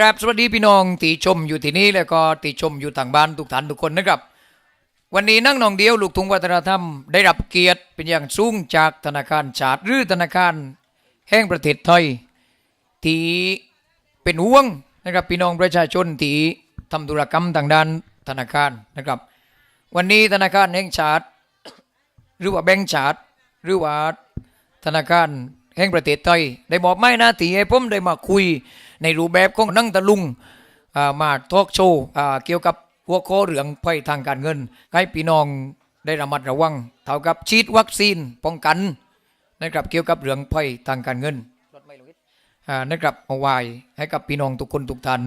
ครับสวัสดีพี่น้องตีชมอยู่ที่นี่แล้วก็ตีชมอยู่ทางบ้านทุกท่านทุกคนนะครับ วันนี้นั่งนองเดียวลูกทุ่งวัฒนธรรมได้รับเกียรติเป็นอย่างสูงจากธนาคารชาติหรือธนาคารแห่งประเทศไทยที่เป็นห่วงนะครับพี่น้องประชาชนที่ทำธุรกรรมทางด้านธนาคารนะครับ วันนี้ธนาคารแห่งชาติ หรือว่าแบงก์ชาติ หรือว่าธนาคาร แห่งประเทศไทยได้มอบหมายหน้าที่ให้ผมได้มาคุยในรูปแบบของนั่งตะลุงอ่ามาทอล์กโชว์เกี่ยวกับหัวข้อเรื่องภัยทางการเงิน ให้พี่น้องได้ระมัดระวัง เท่ากับฉีดวัคซีนป้องกันนะครับเกี่ยวกับเรื่องภัยทางการเงินนะครับเอาไว้ให้กับพี่น้องทุกคนทุกท่าน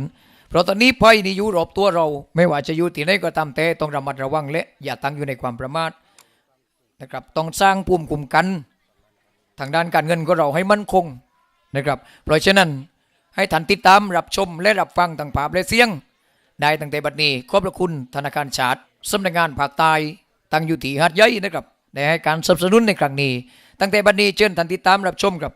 เพราะตอนนี้ภัยนี่อยู่รอบตัวเรา ไม่ว่าจะอยู่ที่ไหนก็ตามแต่ต้องระมัดระวังและอย่าตั้งอยู่ในความประมาทนะครับต้องสร้างภูมิคุ้มกัน ทางด้านการเงินของเราให้มั่นคงนะครับ เพราะฉะนั้นให้ท่านติดตามรับชมและรับฟังต่างภาพและเสียง ได้ตั้งแต่บัดนี้ขอบพระคุณธนาคารชาติสำนักงานภาคใต้ตั้งอยู่ที่หาดใหญ่นะครับได้ให้การสนับสนุนในครั้งนี้ ตั้งแต่บัดนี้เชิญท่านติดตามรับชมครับ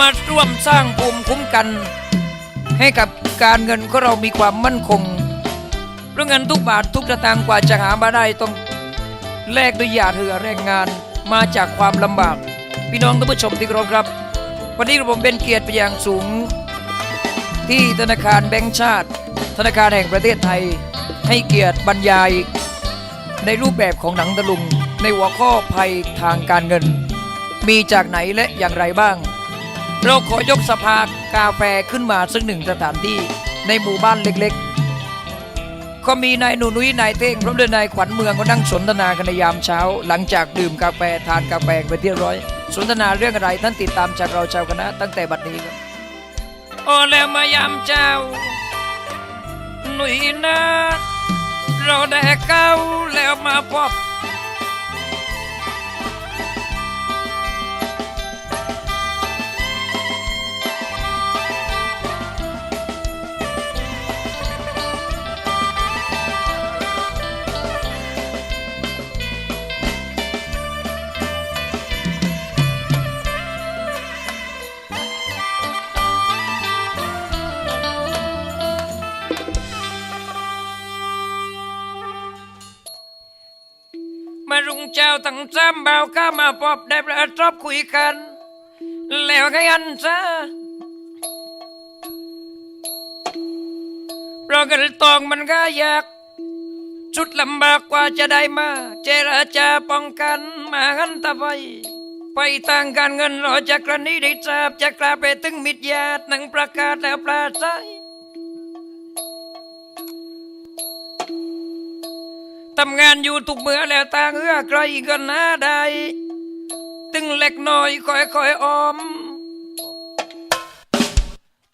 มาร่วมสร้างภูมิคุ้มกัน ให้กับการเงินของเรามีความมั่นคงเพราะเงินทุกบาททุกสตางกว่าจะหามาได้ต้องแลกด้วยหยาดเหงื่อแรงงานมาจากความลำบาก พี่น้องท่านผู้ชมที่เคารพครับ วันนี้ผมเป็นเกียรติไปนอย่างสูง ที่ธนาคารแบงก์ชาติ ธนาคารแห่งประเทศไทย ให้เกียรติบรรยาย ในรูปแบบของหนังตะลุง ในหัวข้อภัยทางการเงิน มีจากไหนและอย่างไรบ้าง เราขอยกสภากาแฟขึ้นมาซึ่งหนึ่งสถานที่ในหมู่บ้านเล็กๆ ก็มีนายหนูนุ้ยนายเท่งพร้อมด้วยนายขวัญเมืองก็นั่งสนทนากันในยามเช้า หลังจากดื่มกาแฟทานกาแฟไปที่เรียบร้อย สนทนาเรื่องอะไรท่านติดตามจากเราชาวคณะตั้งแต่บัดนี้ครับโอ้แล้วมายามเจ้าหนุ่ยนะเราได้เก้าแล้วมาพบ เจ้าตั้งจำเบาข้ามาพบได้ประจบคุยกัน แล้วก็ยันซะเพราะเงินตองมันก็ยากชุดลำบากกว่าจะได้มา เจรจาป้องกันมาหันตะไปไปทางการเงินเราจะกระนี้ได้ทราบจะกลาไปถึงมิตรญาติหนังประกาศแล้วปลาใจ ทำงานอยู่ทุกเมื่อแล้วต่างเอื้อใครกันหน้าใดตึงเล็กน้อยค่อยๆออม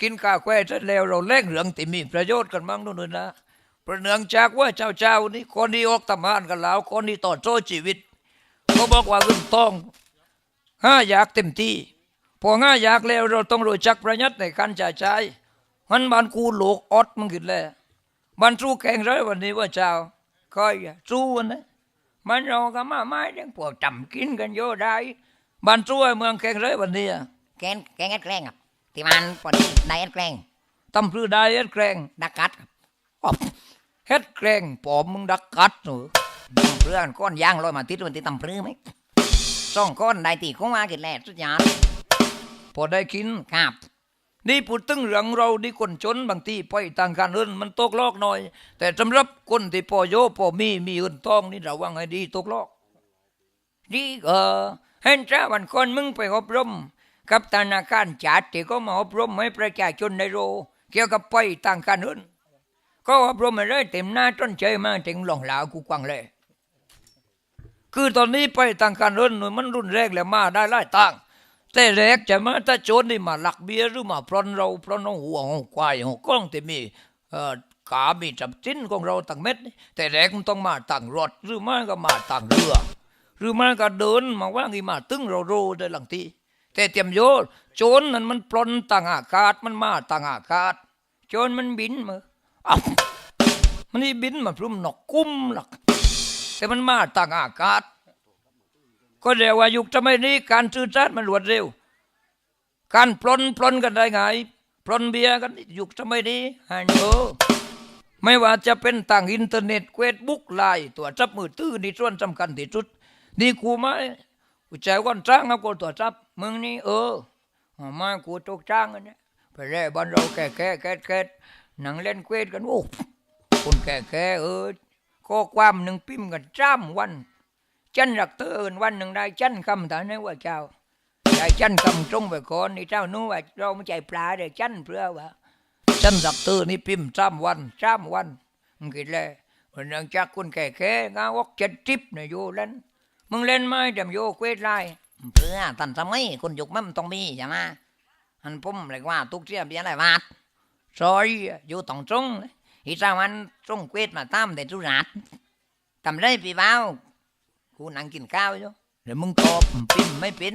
กินข้าวแควเสร็จแล้วเราเล่งเรื่องที่มีประโยชน์กันมั่งนู่นนนะประเนืองจากว่าเจ้าเจ้าๆนี่คนที่ออกทำงานกันแล้วคนที่ต่อโซ่ชีวิตเขาบอกว่าเงินทองห้าอยากเต็มที่พอห้าอยากแล้วเราต้องรู้จักประหยัดในการจ่ายใช้มันบานกูโลกอดมันขึ้นแล้วบันสู้แข่งเลยวันนี้ว่าเจ้า ค่อยสู้นะมันเราก็มาไม้เรื่องพวกจำกินกันโยได้บ้านช่วยเมืองแข่งเลยวันนี้แกงแกงแอดแกล้งครับที่มันพอดีได้แอดแกล้งตำพลือได้เฮ็ดแกรงดักกัดครับอ๊อบเฮ็ดแกรงปอมมึงดักกัดหนูเพื่อนก้อนย่างลอยมาติดมันติดตำพรือไหมสองก้อนได้ตีของมากินแหล่สุดยอดพอได้กินครับ นี่พูดถึงเรื่องเราดีคนจนบางทีไปต่างการเงินมันตกลอกหน่อย แต่สำหรับคนที่พอโยพอมีมีเงินทองนี่ระวังให้ดีตกลอกดีเออเห็นจ้าวันคนมึงไปอบรม กับธนาคารจัดที่ก็มาอบรมให้ประชาชนได้รู้เกี่ยวกับไปต่างกันอื่นก็อบรมมาเลยเต็มหน้าต้นใจมาถึงหลงหลากูกวางเลยคือตอนนี้ไปต่างกันอื่นมันรุนแรงแล้วมาได้หลายต่าง แต่แรกจะมาถ้าโจรนี่มาหลักเบียร์หรือมาปล้นเราปล้นเอาหัวเอาควายเอากล้องที่มีเอ่อขามีจับจิ้นของเราต่างเม็ด แต่แรกมันต้องมาต่างรถหรือม่ก็มาต่างเรือ หรือม่ก็เดินมาว่างี้มาตึงเราโรได้หลังทีแต่เตรียมโยโจรนั้นมันปลนต่างอากาศมันมาต่างอากาศ โจรมันบินมาอ้ามันนี่บินมาพรุ่มนกกุ้มหลัก แต่มันมาต่างอากาศ ก็เรียกว่ายุคสมัยนี้การสื่อสารมันรวดเร็ว การปล้นปล้นกันได้ไงปล้นเบียร์กันยุคสมัยนี้ฮันโอไม่ว่าจะเป็นต่างอินเทอร์เน็ตเฟซบุ๊กไลน์ตัวจับมือถือนี่ส่วนสำคัญที่สุด นี่กูไม่กูใจก่อนจ้างเอากูตัวจับมึงนี่เออเอามากูตกจ้างกันเนี่ยไปแร่บ้านเราแก่แก่แก่แก่หนังเล่นเควสกันโอ้คนแก่แก่เออข้อความหนึ่งพิมพ์กันจ้ำวัน ฉันรักเธออื่นวันหนึ่งได้ฉันคำถามนี้ว่าเจ้าใจฉันคำตรงไปก่อนนี่เจ้านู้ว่าเราไม่ใจปลาเดี๋ยวฉันเพื่อว่าฉันรักเธอนี่พิมพ์สามวันสามวันมึงคิดเลยวันนึงจากคุณแก่แค่งาวกเจ็ดทิปเนี่ยอยู่เล่นมึงเล่นไม่เดี๋ยวโยเควทไล่เพื่อตันสมัยคุณหยกมั่มต้องมีใช่ไหมอันปุ่มเลยว่าทุกเที่ยบเยอะไรยบาทซอยอยู่ตองจงอีสาวันจงเควทมาตามแต่จุรัดทำได้พี่บ้าว กูนั่งกินข้าวอยู่เดี๋ยวมึงตอบพิมไม่เป็น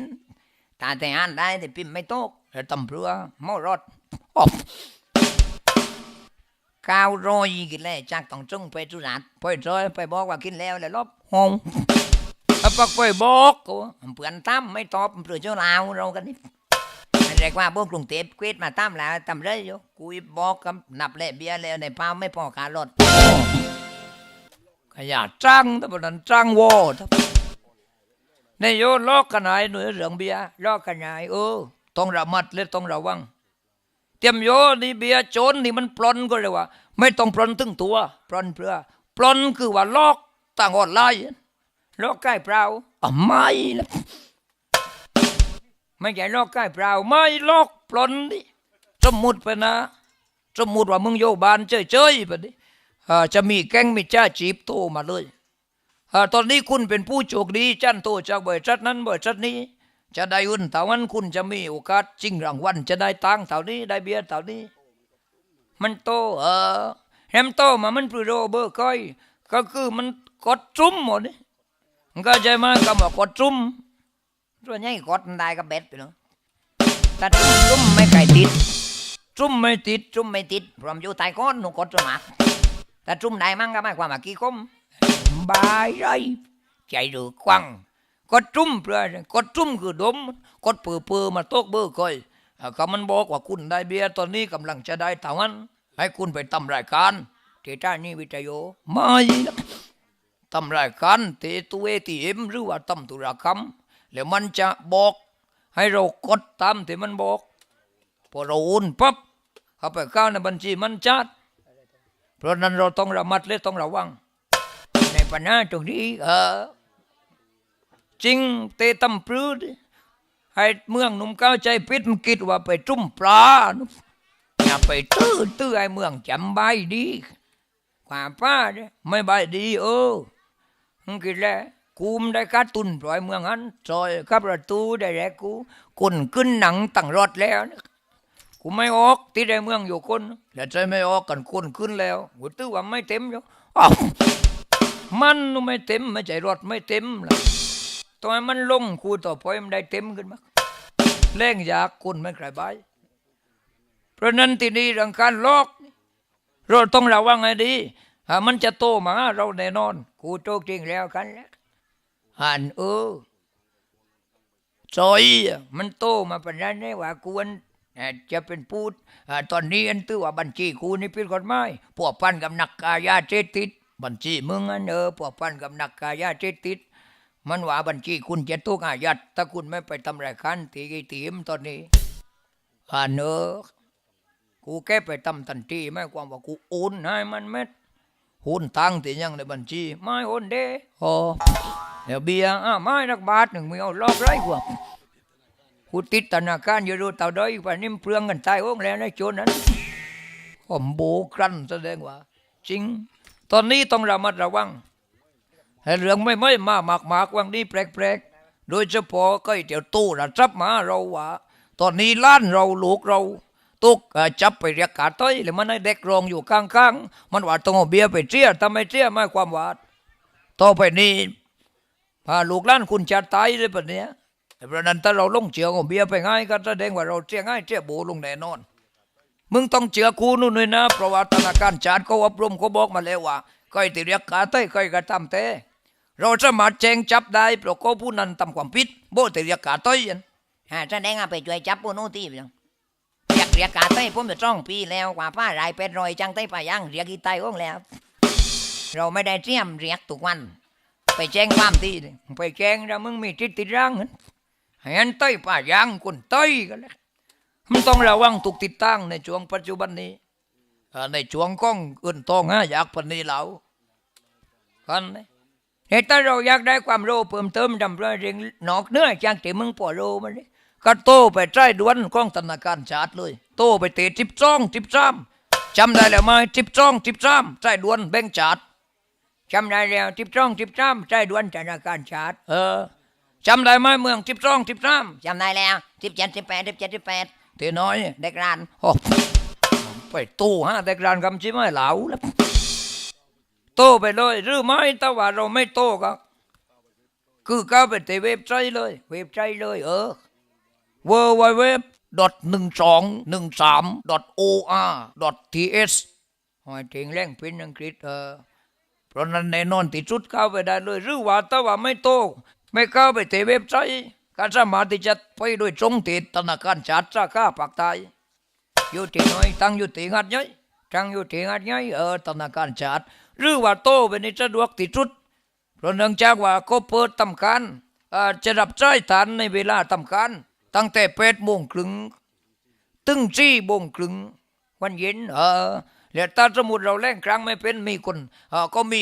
ตาแต่อ่านได้แต่พิมไม่โตกแล้วตำเรือมารถอ๊อบข้าวโรยกินแล้วจากต้องจงไปจุฬาไปจอยไปบอกว่ากินแล้วแล้วลบห้องแล้วปักไปบอกกูเพื่อนตั้มไม่ตอบเพื่อนเจ้าลาวเรากันนี่เรียกว่าพวกกรุงเทพเกวดมาตั้มแล้วตั้มเลยอยู่กูบอกกับนับแลเบียแล้วในปล่าไม่พอการรถ ขยะจังแต่บนั้นจังวอทับในโยลอกกันไหนหน่วยเหลืองเบียลอกกันไหนเออต้องระมัดและต้องระวัง เตรียมโยนี่เบียโจรนี่มันปล้นก็เลยว่า ไม่ต้องปล้นถึงตัวปล้นเพื่อปล้นคือว่าลอกต่างออนไลน์ลอกใกล้เปล่าอะไม่ละไม่ใช่ลอกใกล้เปล่าไม่ลอกปล้นดิสมมุติไปนะ สมมุติว่ามึงโยบานเฉยๆไปดิ จะมีแก๊งมิจฉาชีพโตมาเลยอตอนนี้คุณเป็นผู้โชคดีจันโตจากบริษัทนั้นบริษัทนี้ จะได้หุ้นเท่านั้นคุณจะมีโอกาสจริงรางวัลจะได้ตังค์เท่านี้ได้เบียร์เท่านี้ มันโตเออแฮมโตมามันปรโรเบอร์ก้อยก็คือมันกดจุ้มหมดนี่ก็ใจมากคำว่ากดจุ้มตัวนี้กดมันได้ก็เบ็ดไปเนาะแต่จุ้มจุ้มไม่ไก่ติดจุ้มไม่ติดจุ้มไม่ติดพร้อมอยู่ใต้ก้อนหนูกดจนหมาก แต่จุ่มได้มั่งก็หมายความว่ากี่คมบายไรใจหรือกวังกดจุ่มเปล่ากดจุ่มคือดมกดเปือเปือมาตกเบอร์ก่อยก็มันบอกว่าคุณได้เบียร์ตอนนี้กำลังจะได้เท่านั้นให้คุณไปทำรายการที่ท่านี่วิทยุไม่ละทำรายการเตตัวเอทีเอ็มหรือว่าทำธุรกรรมแล้วมันจะบอก ให้เรากดตามที่มันบอก พอเราโอนปั๊บเข้าไปเข้าในบัญชีมันจัด เพราะนั้นเราต้องระมัดและต้องระวัง ในปัญหาตรงนี้เออจริงเตะตำปลื้ดให้เมืองหนุ่มก้าวใจพิษมันคิดว่าไปจุ่มปลานุ่มอย่าไปตื้อตื้อไอ้เมืองจำใบดีกว่าป้าเนี่ยไม่ใบดีเออมึงคิดแล้วกูมได้การตุนปล่อยเมืองนั้นซอยกับประตูได้แล้วกูคนขึ้นหนังตั้งรถแล้ว กูไม่ออกที่ได้เมืองอยู่คนแล้วใจไม่ออกกันคนขึ้นแล้วกูตื้อว่าไม่เต็มอยู่อ้าวมันไม่เต็มไม่ใจรถไม่เต็มเลยตอนมันลงกูต่อไปมันได้เต็มขึ้นมาแรงอยากคนไม่ใครบายเพราะนั้นที่นี่เรื่องการลอกเราต้องระวังให้ดีอ่ามันจะโตมาเราแน่นอน กูโตจริงแล้วกันแล้วหันเออซอยมันโตมาป็นนั้นได้ว่าควรเอ่อ จะเป็นพูดตอนนี้อันตื้อว่าบัญชีกูนี่ผิดกฎหมายพวกพันกับนักกายาเสพติดบัญชีมึงอันเออพวกพันกับนักกายาเสพติดมันว่าบัญชีคุณจะถูกอายัดถ้าคุณไม่ไปทำรายการตีกี่ตีมตอนนี้อ่าเนอกูแค่ไปทำทันทีไม่ความว่ากูโอนให้มันเม็ดโอนตังที่ยังในบัญชี ไม่โอนเด้โอเดี๋ยวเบียร์อะไม่รักบาทหนึ่งไม่เอาลอกไรกว่า กูติดธนาคารอยู่ดูเต่าด้อยป่านนี้เปลืองกันตายโอ้งแล้วนะโจรนั้นผมโบกรันแสดงว่า จริง ตอนนี้ต้องระมัดระวังให้เรื่องไม่ไม่มาหมากหมากวังนี้แปลกๆ โดยเฉพาะก็ไอเดี๋ยวตู้ระจับมาเราว่า ตอนนี้ล้านเราลูกเราตุกจับไปเรียกกาต้อยแล้วมันให้เด็กรองอยู่ข้างๆ มันว่าต้องเอาเบียร์ไปเชี่ยทำไมเชี่ยไม่ความว่าต่อไปนี้พาลูกล้านคุณจะตายเลยปะเนี้ย เพราะนั้นถ้าเราลงเชือกเอาเบียร์ไปง่ายก็แสดงว่าเราเชี่ยง่ายเชี่ยโบลงแน่นอน มึงต้องเชื่อกูนู่นเลยนะ เพราะว่าธนาคารชาติเขาอบรมเขาบอกมาแล้วว่าก้อยติเรียกกาเต้ก้อยกระทำเต้เราสามารถแจ้งจับได้เพราะเขาผู้นั้นทำความผิดโบติเรียกกาเต้ยันฮะแสดงว่าไปช่วยจับปูนู้นที่พี่น้องเรียกเรียกกาเต้ผมจะจ้องปีแล้วกว่าป้ารายเป็ดรอยจังเต้ป่ายังเรียกอีไตอ้องแล้ว เราไม่ได้เตรียมเรียกทุกวัน ไปแจ้งความที่ไปแจ้งแล้วมึงมีจิตติดร่าง นั้นให้อันเต้ยป่ายางคนเต้ยกันแล้วมันต้องระวังถูกติดตั้งในช่วงปัจจุบันนี้ในช่วงก้องอื่นตองฮะอยากปันนี้เรากันนะเหตุถ้าเราอยากได้ความรู้เพิ่มเติมจำเรื่องนอกเหนื้อจากที่มึงปวดรู้มันนี่ก็โตไปใช้ด่วนของธนาคารชาติเลย โตไปเตะจิบจ้องจิบจ้ำจำได้แล้วไหมจิบจ้องจิบจ้ำใช้ด่วนแบงก์ชาติจำได้แล้วทิบจ้องทิบจ้ำใจด่วนธนาคารชาติเออ จำได้ไหมเมืองทิบจ้องทิบจ้จำได้แล้วสิบเจ็ดสิบแปดสิบเจ็ดสิบแปดำเตน้อยเด็กร้านโอ้ไปตู้ฮะแต่กรานคำชิไม่เหลาแล้วโตไปเลยหรือไม่แต่ว่าเราไม่โตก็คือเข้าไปที่เว็บไซต์เลยเว็บไซต์เลยเออ w w w หนึ่งสองหนึ่งสาม or th หอยเถียงแรงเป็นอังกฤษเออเพราะนั้นแน่นอนที่สุดเข้าไปได้เลยหรือว่าถ้าว่าไม่โต ไม่เข้าไปที่เว็บไซต์ก็สามารถที่จะไปโดยตรงที่ธนาคารชาติสาขาปากใต้อยู่ที่น้อยตั้งอยู่ที่หัดใหญ่ตั้งอยู่ที่หัดใหญ่เออธนาคารชาติหรือว่าโตไปนี่สะดวกที่สุดเพราะเนื่องจากว่าเขาเปิดทำการจะรับใช้ฐานในเวลาทำการตั้งแต่แปดโมงครึ่งตึงสี่โมงครึ่งวันเย็นเออแล้วถ้าสมมติเราแล่งครั้งไม่เป็นมีคนเออก็มี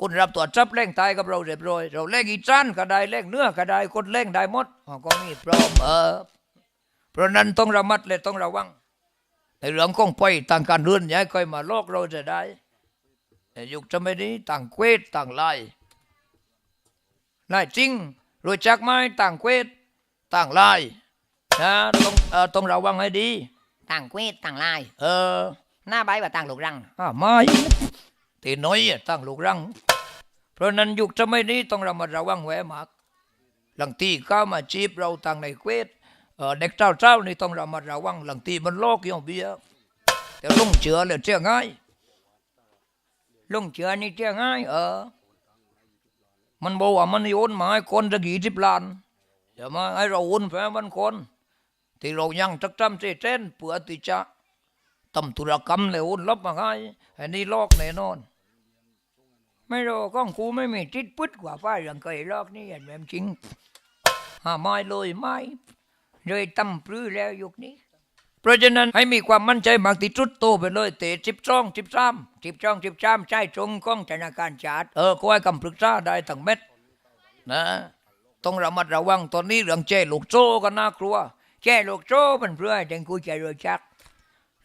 คนรับตรวจจับแล่งตายกับเราเรียบร้อย เราแล่งอีจานก็ได้แล่งเนื้อก็ได้คนแล่งได้หมดอ๋อก็มีพร้อมเออเพราะนั้นต้องระมัดและต้องระวังในเรื่องของไปต่างการเรือนอย้ายค่อยมาโลกเราจะได้แต่ยุคสมัยนี้ต่างเควทต่างไล่ไล่จริงรู้จักไหมต่างเควทต่างไล่นะต้องเออต้องระวังให้ดี ต่างเควสต่างลายเออหน้าใบว่าต่างลูกรังอ้าวไม่ ตีน้อยตั้งลูกรัง เพราะนั้นยุคสมัยนี้ต้องระมัดระวังแหวมากหลังตีเข้ามาจีบเราต่างในเควสเด็กเจ้าเจ้านี่ต้องระมัดระวังหลังตีมันลอกย่องเบียร์แต่ลงเชื่อเลยเชื่อง่ายลงเชื่อนี่เชื่อง่าย เออ มันบอกว่ามันโยนหมาให้คนจะกี่สิบล้านเดี๋ยวมาให้เราอนไปให้มันคน ที่เรายังจักจำเจเจนเพื่อที่จะทำธุรกรรมเลยโอนรับมาให้อันนี้ลอกแน่นอน ไม่รอก้องกูไม่มีจิตพุดกว่าฝ้ายเรื่องเคยลอกนี่อย่างแบบจริงหาไม้เลยไม้เลยตำปรือแล้วยุคนี้ เพราะฉะนั้นให้มีความมั่นใจมากที่สุดโตไปเลยเตะสิบสองสิบสามสิบสองสิบสามใช่ตรงกล้องธนาคารชาติเออก็ให้คำปรึกษาได้ทั้งเม็ดนะต้องระมัดระวังตอนนี้เรื่องเจ้ลูกโซ่ก็น่ากลัวเจ้ลูกโซ่มันเพื่อให้ถึงกูจรู้จัก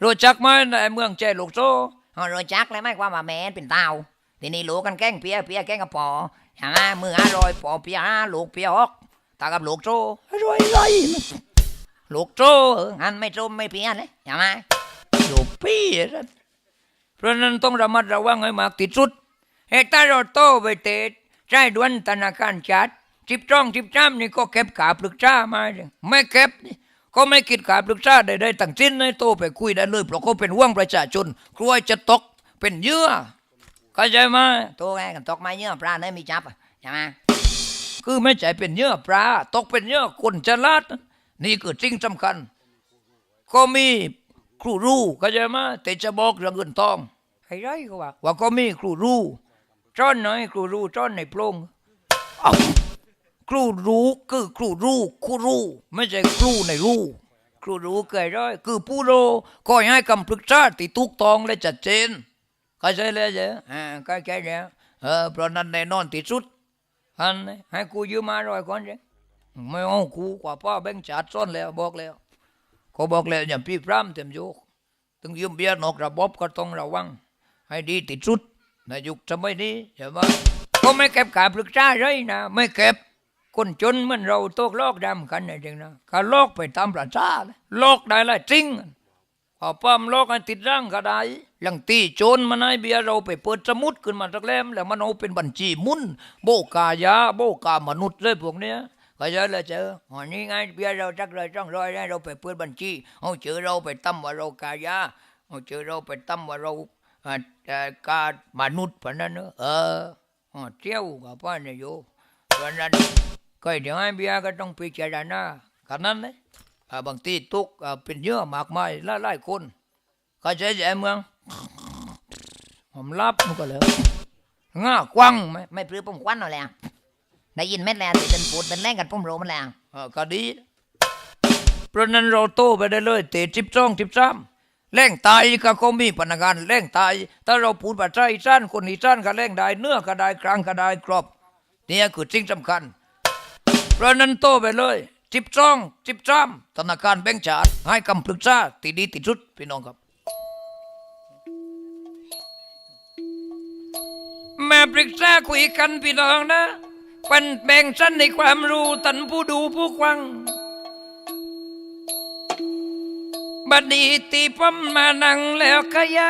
รู้จักไหมในเมืองเจ้ลูกโซ่ฮอรู้จักเลยไหมความว่าแม่เป็นเต่า ทีนี้ลูกกันแกล้งเปียเปียแกล้งกับปอใช่ไหมมือห้าร้อยปอเปียห้าลูกเปียฮอกตากับลูกโซ่รวยไรลูกโซ่เอองั้นไม่โจมไม่เปียเลยใช่ไหมลูกพี่นั่นเพราะนั้นต้องระมัดระวังให้มากที่สุดเหตุถ้าเราโตไปเตะใช้ด่วนธนาคารชาติจิบจ้องจิบจ้ำนี่ก็เก็บขาปรึกษามาเลยไม่เก็บนี่ก็ไม่คิดขาปรึกษาใดๆตั้งสิ้นให้โตไปคุยได้เลยเพราะเขาเป็นห่วงประชาชนกลัวจะตกเป็นเหยื่อ เข้าใจไหมตัวไงกันตกไม้เยื่อปลาเนื้อมีจับอะใช่ไหมคือไม่ใช่เป็นเหยื่อปลาตกเป็นเหยื่อคนฉลาดนี่คือสิ่งสำคัญ ก็มีครูรู้เข้าใจไหมแต่จะบอกเรื่องเงินทองให้ไรก็ว่าว่าก็มีครูรู้จ้อนหน่อยครูรู้จ้อนในโพรงเอ้าครูรู้คือครูรู้ครูรู้ไม่ใช่ครูในรู้ครูรู้เกิดได้คือผู้รู้ก็ให้คำปรึกษาที่ถูกต้องและชัดเจน เข้าใจเลยจ้ะอ่าเข้าใจแล้วเออเพราะนั้นแน่นอนที่สุดอันนี้ให้กูยืมมาร้อยก่อนจ้ะไม่เอากูกว่าป้าแบงค์จัดซ่อนแล้วบอกแล้วเขาบอกแล้วอย่าพี่พร่ำเต็มโยกถึงยืมเบียร์นอกระบบก็ต้องระวัง ให้ดีติดสุดในยุคสมัยนี้ใช่ไหมก็ไม่เก็บการปรึกษาเลยนะ ไม่เก็บคนจนเหมือนเราตกลอกดำกันนะจริงนะการลอกไปตามประชาเลยลอกได้ละจริง พอปั้มลอกให้ติดร่างก็ได้ลังตีโจรมันให้เบียเราไปเปิดสมุดขึ้นมาสักเล่มแล้วมันเอาเป็นบัญชีมุนโบกายาโบกามนุษย์เลยพวกเนี้ยก็จะเลยเจออ๋อนี่ไงเบียเราจักเลยจ้องรอยได้เราไปเปิดบัญชีเอาเจอเราไปตั้มว่าเรากายาเอาเจอเราไปตั้มว่าเราอาเอ่อกามนุษย์พนั้นเนอะเออเที่ยวกับป้าเนี่ยโยเพราะนั้นก็เดี๋ยวให้เบียก็ต้องพิจารณาขนาดนั้นเลยอ่า บางทีตุกอ่าเป็นเยอะมากมายหลายหลายคนก็ใช้ใจเมืองผมรับมันก็แล้วง่ากว้างไหมไม่ปลื้มผมควันเอาแล้วได้ยินเม็ดแล้วติเป็นปูดเป็นแรงกันพุ่มโรมันแล้วก็ดีเพราะนั้นเราโตไปได้เลยเตะจิบจ้องจิบซ้ำแรงตายก็คงมีพนักงานแรงตายถ้าเราพูดภาษาอีสานคนอีสานก็แรงได้เนื้อก็ได้กลางก็ได้กรอบเนี่ยคือสิ่งสำคัญ เพราะนั้นโตไปเลย จิบจ้องจิบจ้ำธนาคารแบงก์ชาติให้คำปรึกษาที่ดีที่สุดพี่น้องครับ แม่ปรึกษาคุยกันพี่น้องนะเป็นแบ่งชั้นในความรู้ตันผู้ดูผู้ฟังบัดนี้ตีผมมานั่งแล้วขยะ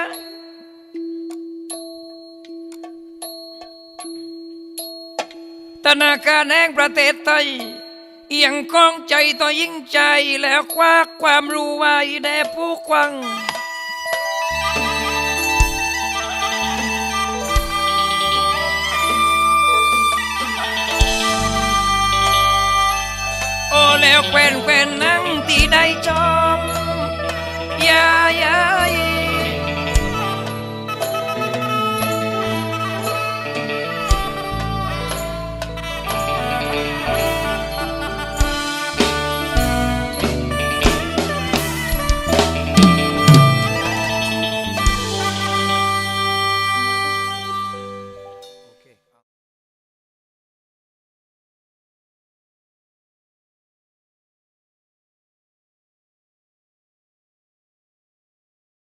ธนาคารแห่งประเทศไทย เอียงกองใจต่อยิ่งใจแล้วควักความรู้ไว้แด่ผู้ฟัง โอ้แล้วแควนแควนนั่งที่ได้จอ